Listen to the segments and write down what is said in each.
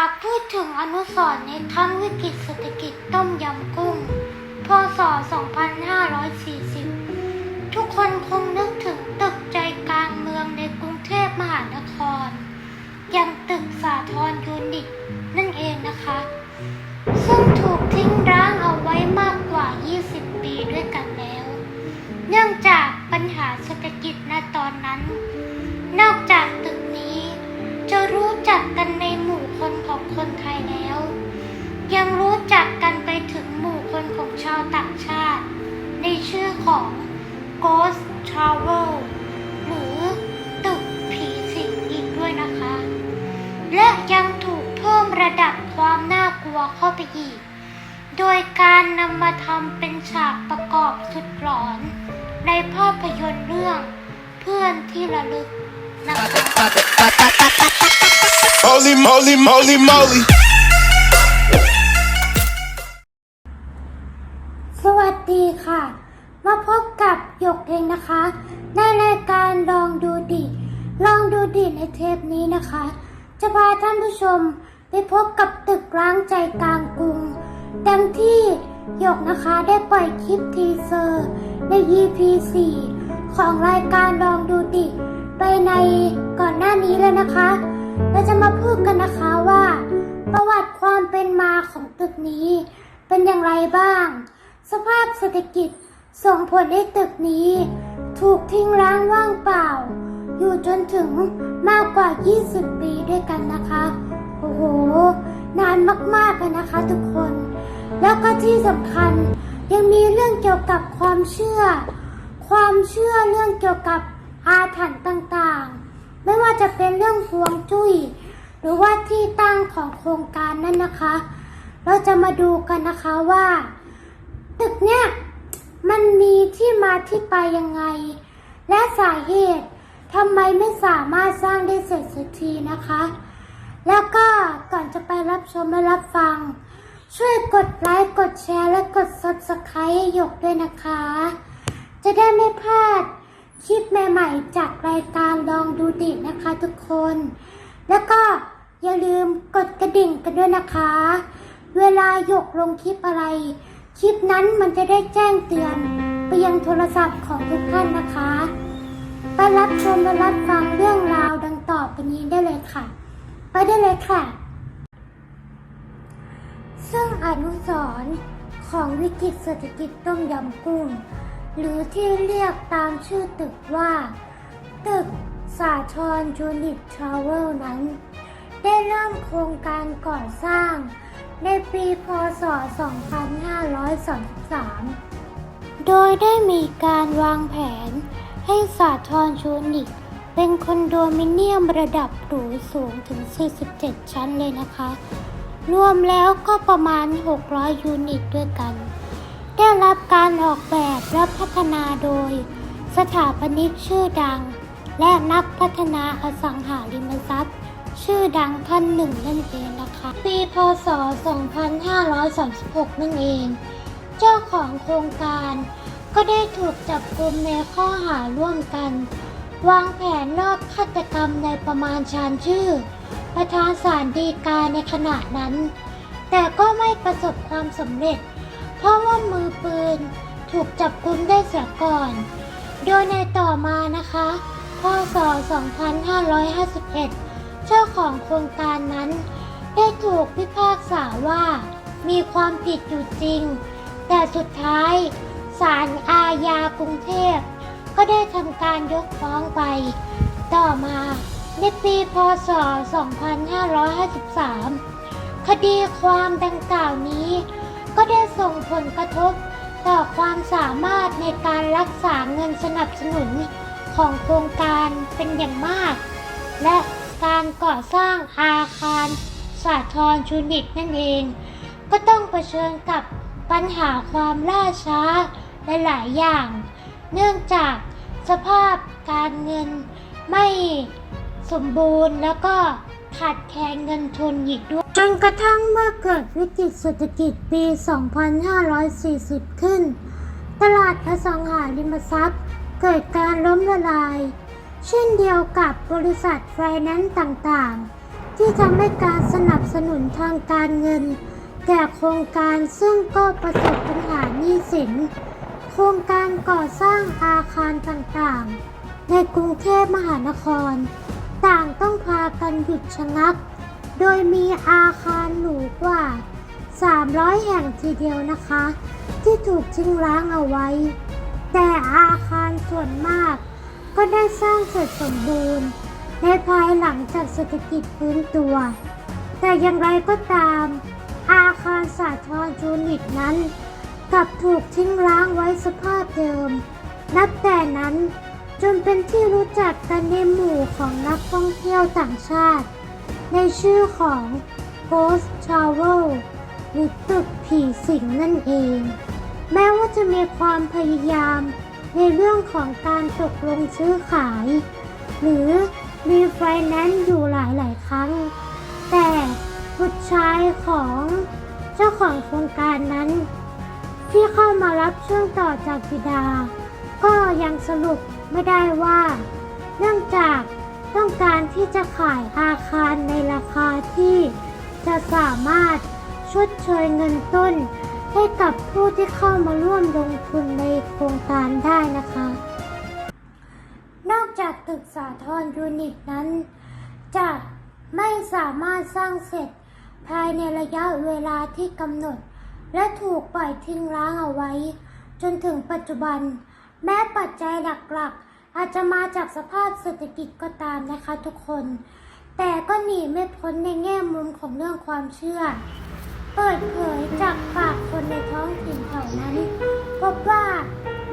ากพูดถึงอนุสรณ์ในครั้งวิกฤตเศรษฐกิจต้มยำกุ้ง พศ 2540 ทุกคนคงนึกถึงตึกใจกลางเมืองในกรุงเทพมหานครย่างตึกสาทรยูนิตนั่นเองนะคะ ซึ่งถูกทิ้งร้างเอาไว้มากกว่า 20 ปีด้วยกันแล้ว เนื่องจากปัญหาเศรษฐกิจณตอนนั้น นอกจากตึกนี้จะรู้จักกันในหมู่คน ของคนไทยแล้ว ยังรู้จักกันไปถึงหมู่คนของชาวต่างชาติ ในชื่อของ Ghost Travel หรือตึกผีสิงอีกด้วยนะคะ และยังถูกเพิ่มระดับความน่ากลัวเข้าไปอีก โดยการนำมาทำเป็นฉากประกอบสุดหลอน ในภาพยนตร์เรื่องเพื่อนที่ระลึกนะคะ Holy moly, moly, moly. สวัสดีค่ะ มาพบกับหยกเองนะคะ ในรายการลองดูดิ ลองดูดิในเทปนี้นะคะ จะพาท่านผู้ชมไปพบกับตึกร้างใจกลางกรุง ดังที่หยกนะคะได้ปล่อยคลิปทีเซอร์ ใน EP 4ของรายการลองดูดิ ไปในก่อนหน้านี้เลยนะคะ เราจะมาพูดกันนะคะว่า ประวัติความเป็นมาของตึกนี้ เป็นอย่างไรบ้าง สภาพเศรษฐกิจส่งผลให้ตึกนี้ ถูกทิ้งร้างว่างเปล่า อยู่จนถึงมากกว่า 20 ปีด้วยกันนะคะ โอ้โห นานมากๆเลยนะคะทุกคน แล้วก็ที่สำคัญยังมีเรื่องเกี่ยวกับความเชื่อ ความเชื่อเรื่องเกี่ยวกับอาถรรพ์ต่างๆ ไม่ว่าจะเป็นเรื่องฮวงจุ้ย หรือว่าที่ตั้งของโครงการนั้นนะคะ เราจะมาดูกันนะคะว่า ตึกเนี่ยมันมีที่มาที่ไปยังไง และสาเหตุทำไมไม่สามารถสร้างได้เสร็จสักทีนะคะ แล้วก็ก่อนจะไปรับชมและรับฟัง ช่วยกดไลค์กดแชร์และกด subscribe ให้หยกด้วยนะคะ จะได้ไม่พลาดคลิปใหม่ ๆ จากรายการ ดินะคะทุกคน แล้วก็อย่าลืมกดกระดิ่งกันด้วยนะคะ เวลาหยกลงคลิปอะไร คลิปนั้นมันจะได้แจ้งเตือนไปยังโทรศัพท์ของทุกท่านนะคะไปรับชมและรับฟังเรื่องราวดังต่อไปนี้ได้เลยค่ะ ไปได้เลยค่ะ ซึ่งอนุสรณ์ของวิกฤตเศรษฐกิจต้มยำกุ้งหรือที่เรียกตามชื่อตึกว่า ตึก สาทรยูนิตทราเวลนั้น ได้เริ่มโครงการก่อสร้าง ในปีพศ 2533โดยได้มีการวางแผน ให้สาทรยูนิตเป็นคอนโดมิเนียมระดับหรูสูงถึง 47 ชั้นเลยนะคะ รวมแล้วก็ประมาณ 600 ยูนิตด้วยกัน ได้รับการออกแบบและพัฒนาโดย สถาปนิกชื่อดัง และนักพัฒนาอสังหาริมทรัพย์ ชื่อดังท่านหนึ่งนั่นเองนะคะปีพศ 2536 นั่นเอง เจ้าของโครงการก็ได้ถูกจับกุมในข้อหาร่วมกัน วางแผนรอบฆาตกรรมในประมาณชานชื่อ ประธานศาลฎีกาในขณะนั้น แต่ก็ไม่ประสบความสำเร็จ เพราะว่ามือปืนถูกจับกุมได้เสียก่อน โดยในต่อมานะคะ พศ 2551 เจ้าของโครงการนั้น ได้ถูกพิพากษาว่า มีความผิดอยู่จริง แต่สุดท้ายศาลอาญากรุงเทพ ก็ได้ทำการยกฟ้องไป ต่อมาในปีพศ 2553 คดีความดังกล่าวนี้ ก็ได้ส่งผลกระทบต่อความสามารถในการรักษาเงินสนับสนุน ของโครงการเป็นอย่างมาก และการก่อสร้างอาคารสาทรชูนิตนั่นเอง ก็ต้องเผชิญกับปัญหาความล่าช้าหลายอย่าง เนื่องจากสภาพการเงินไม่สมบูรณ์แล้วก็ขาดแคลนเงินทุนอีกด้วยจนกระทั่งเมื่อเกิดวิกฤตเศรษฐกิจปี 2540 ขึ้น ตลาดอสังหาริมทรัพย์ เกิดการล้มละลาย เช่นเดียวกับบริษัทไฟแนนซ์ต่างๆ ที่ทำให้การสนับสนุนทางการเงิน แก่โครงการซึ่งก็ประสบปัญหาหนี้สิน โครงการก่อสร้างอาคารต่างๆ ในกรุงเทพมหานคร ต่างต้องพากันหยุดชะงัก โดยมีอาคารหรูกว่า 300 แห่งทีเดียวนะคะ ที่ถูกทิ้งร้างเอาไว้ แต่อาคารส่วนมาก ก็ได้สร้างเสร็จสมบูรณ์ ในภายหลังจากเศรษฐกิจฟื้นตัว แต่อย่างไรก็ตาม อาคารสาทรจูนิตนั้น กลับถูกทิ้งร้างไว้สภาพเดิม นับแต่นั้นจนเป็นที่รู้จักกันในหมู่ของนักท่องเที่ยวต่างชาติ ในชื่อของ Ghost Travel หรือตึกผีสิงนั่นเอง แม้ว่าจะมีความพยายามในเรื่องของการตกลงซื้อขาย หรือรีไฟแนนซ์อยู่หลายๆ ครั้ง แต่บุตรชายของเจ้าของโครงการนั้น ที่เข้ามารับช่วงต่อจากบิดา ก็ยังสรุปไม่ได้ว่า เนื่องจากต้องการที่จะขายอาคารในราคาที่จะสามารถชดเชยเงินต้น ให้กับผู้ที่เข้ามาร่วมลงทุนในโครงการได้นะคะ นอกจากตึกสาทรยูนิตนั้น จะไม่สามารถสร้างเสร็จภายในระยะเวลาที่กำหนด และถูกปล่อยทิ้งร้างเอาไว้ จนถึงปัจจุบัน แม้ปัจจัยหลักๆ อาจจะมาจากสภาพเศรษฐกิจก็ตามนะคะทุกคน แต่ก็หนีไม่พ้นในแง่มุมของเรื่องความเชื่อ เปิดเผยจากปาก ในท้องถิ่นแถวนั้น พบว่า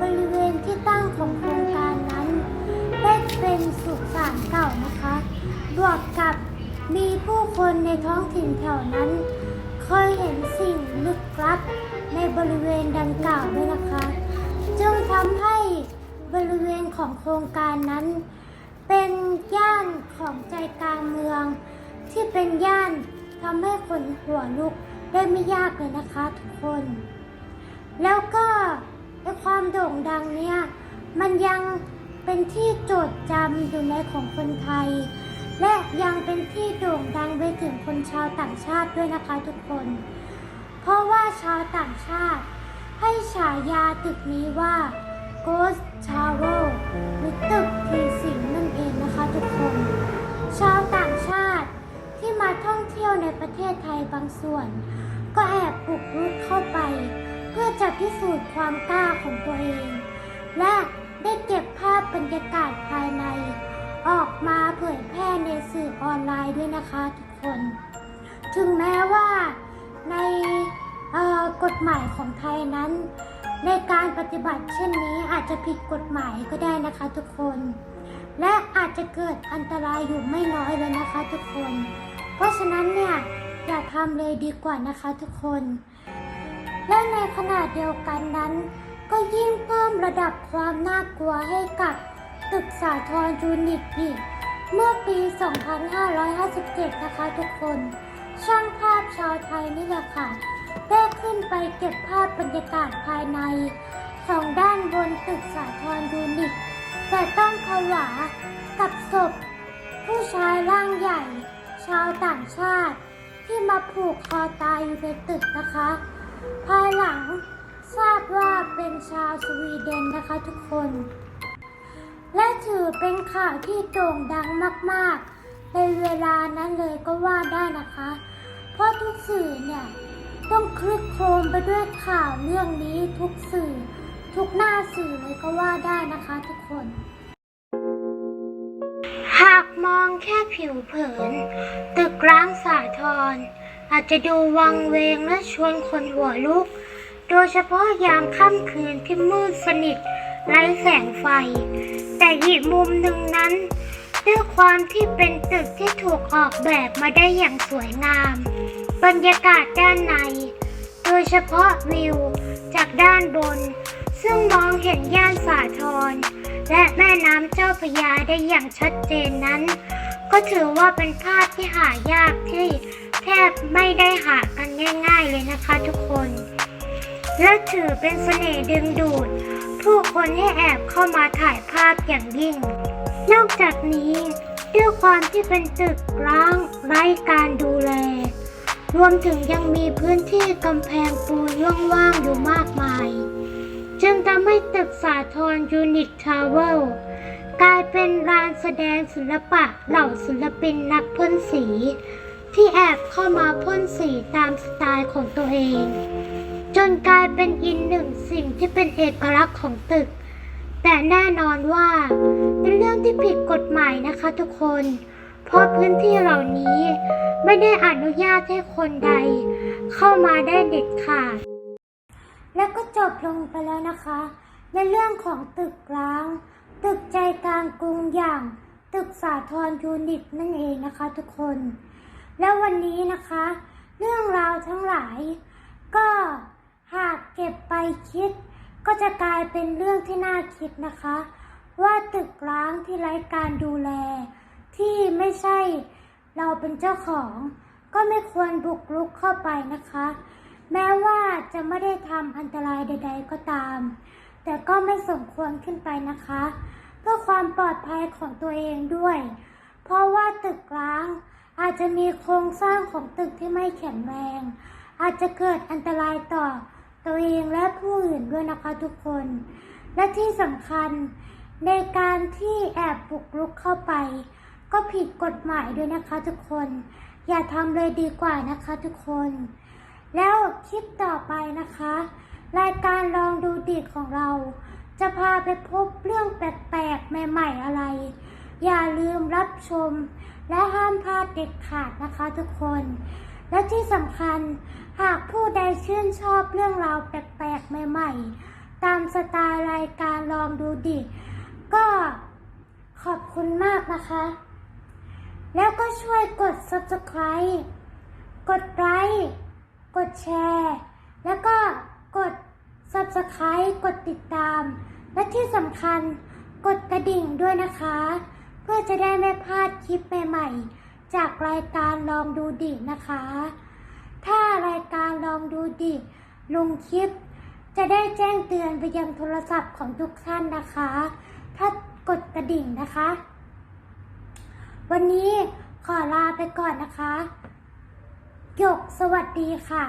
บริเวณที่ตั้งของโครงการนั้น ได้เป็นสุสานเก่านะคะ บวกกับมีผู้คนในท้องถิ่นแถวนั้น เคยเห็นสิ่งลึกลับในบริเวณดังกล่าวด้วยนะคะ จึงทำให้บริเวณของโครงการนั้น เป็นย่านของใจกลางเมือง ที่เป็นย่านทำให้คนหัวลุก ได้ไม่ยากเลยนะคะทุกคน แล้วก็ในความโด่งดังเนี่ย มันยังเป็นที่โจดจำอยู่ในของคนไทย และยังเป็นที่โด่งดังไปถึงคนชาวต่างชาติด้วยนะคะทุกคน เพราะว่าชาวต่างชาติ ให้ฉายาตึกนี้ว่า Ghost Tower หรือตึกผีสิ พิสูจน์ความกล้าของตัวเอง และได้เก็บภาพบรรยากาศภายใน ออกมาเผยแพร่ในสื่อออนไลน์ด้วยนะคะทุกคน ถึงแม้ว่าในกฎหมายของไทยนั้น ในการปฏิบัติเช่นนี้อาจจะผิดกฎหมายก็ได้นะคะทุกคน และอาจจะเกิดอันตรายอยู่ไม่น้อยเลยนะคะทุกคน เพราะฉะนั้นเนี่ยอย่าทำเลยดีกว่านะคะทุกคน และในขณะเดียวกันนั้น ก็ยิ่งเพิ่มระดับความน่ากลัวให้กับตึกสาทรยูนิตอีกเมื่อปี 2557 นะคะทุกคน ช่างภาพชาวไทยนี่แหละค่ะ ได้ขึ้นไปเก็บภาพบรรยากาศภายในของด้านบนตึกสาทรยูนิต แต่ต้องผวากับศพ ผู้ชายร่างใหญ่ ชาวต่างชาติ ที่มาผูกคอตายอยู่ในตึกนะคะ ภายหลังทราบว่าเป็นชาวสวีเดนนะคะทุกคน และถือเป็นข่าวที่โด่งดังมากๆ ในเวลานั้นเลยก็ว่าได้นะคะ เพราะทุกสื่อเนี่ยต้องคลึกโครมไปด้วยข่าวเรื่องนี้ทุกสื่อ ทุกหน้าสื่อเลยก็ว่าได้นะคะทุกคน หากมองแค่ผิวเผิน ตึกร้างสาทร อาจจะดูวังเวงและชวนคนหัวลุก โดยเฉพาะยามค่ำคืนที่มืดสนิทไร้แสงไฟ แต่อีกมุมหนึ่งนั้น ด้วยความที่เป็นตึกที่ถูกออกแบบมาได้อย่างสวยงาม บรรยากาศด้านใน โดยเฉพาะวิวจากด้านบน ซึ่งมองเห็นย่านสาทรและแม่น้ำเจ้าพระยาได้อย่างชัดเจนนั้น ก็ถือว่าเป็นภาพที่หายากที่ แทบไม่ได้หากันง่ายๆเลยนะคะทุกคน และถือเป็นเสน่ห์ดึงดูด ผู้คนให้แอบเข้ามาถ่ายภาพอย่างยิ่ง นอกจากนี้ด้วยความที่เป็นตึกร้างไร้การดูแล รวมถึงยังมีพื้นที่กำแพงปูนว่างๆอยู่มากมาย จึงทำให้ตึกสาทรยูนิตทาวเวลกลายเป็นลานแสดงศิลปะเหล่าศิลปินนักพ่นสี ที่แอบเข้ามาพ่นสีตามสไตล์ของตัวเอง จนกลายเป็นอีกหนึ่งสิ่งที่เป็นเอกลักษณ์ของตึก แต่แน่นอนว่าเป็นเรื่องที่ผิดกฎหมายนะคะทุกคน เพราะพื้นที่เหล่านี้ไม่ได้อนุญาตให้คนใด เข้ามาได้เด็ดขาด และก็จบลงไปแล้วนะคะ ในเรื่องของตึกร้าง ตึกใจกลางกรุงอย่าง ตึกสาทรยูนิตนั่นเองนะคะทุกคน แล้ววันนี้นะคะ เรื่องราวทั้งหลาย ก็หากเก็บไปคิด ก็จะกลายเป็นเรื่องที่น่าคิดนะคะ ว่าตึกร้างที่ไร้การดูแล ที่ไม่ใช่เราเป็นเจ้าของ ก็ไม่ควรบุกรุกเข้าไปนะคะ แม้ว่าจะไม่ได้ทำอันตรายใด ๆ ก็ตาม แต่ก็ไม่สมควรขึ้นไปนะคะ เพื่อความปลอดภัยของตัวเองด้วย เพราะว่าตึกร้าง อาจจะมีโครงสร้างของตึกที่ไม่แข็งแรง อาจจะเกิดอันตรายต่อตัวเองและผู้อื่นด้วยนะคะทุกคน และที่สำคัญในการที่แอบบุกรุกเข้าไป ก็ผิดกฎหมายด้วยนะคะทุกคน อย่าทำเลยดีกว่านะคะทุกคน แล้วคลิปต่อไปนะคะ รายการลองดูดีของเรา จะพาไปพบเรื่องแปลกๆใหม่ๆอะไร อย่าลืมรับชม และห้ามพลาดเด็ดขาดนะคะทุกคน และที่สำคัญหากผู้ใดชื่นชอบเรื่องราวแปลกๆ ใหม่ๆ ตามสไตล์รายการลองดูดิ ก็ขอบคุณมากนะคะ แล้วก็ช่วยกด subscribe กดไลค์กดแชร์ แล้วก็กด subscribe กดติดตาม และที่สำคัญกดกระดิ่งด้วยนะคะ เพื่อจะได้ไม่พลาดคลิปใหม่ๆ จากรายการลองดูดินะคะ ถ้ารายการลองดูดิลงคลิป จะได้แจ้งเตือนไปยังโทรศัพท์ของทุกท่านนะคะ ถ้ากดกระดิ่งนะคะ วันนี้ขอลาไปก่อนนะคะหยกสวัสดีค่ะ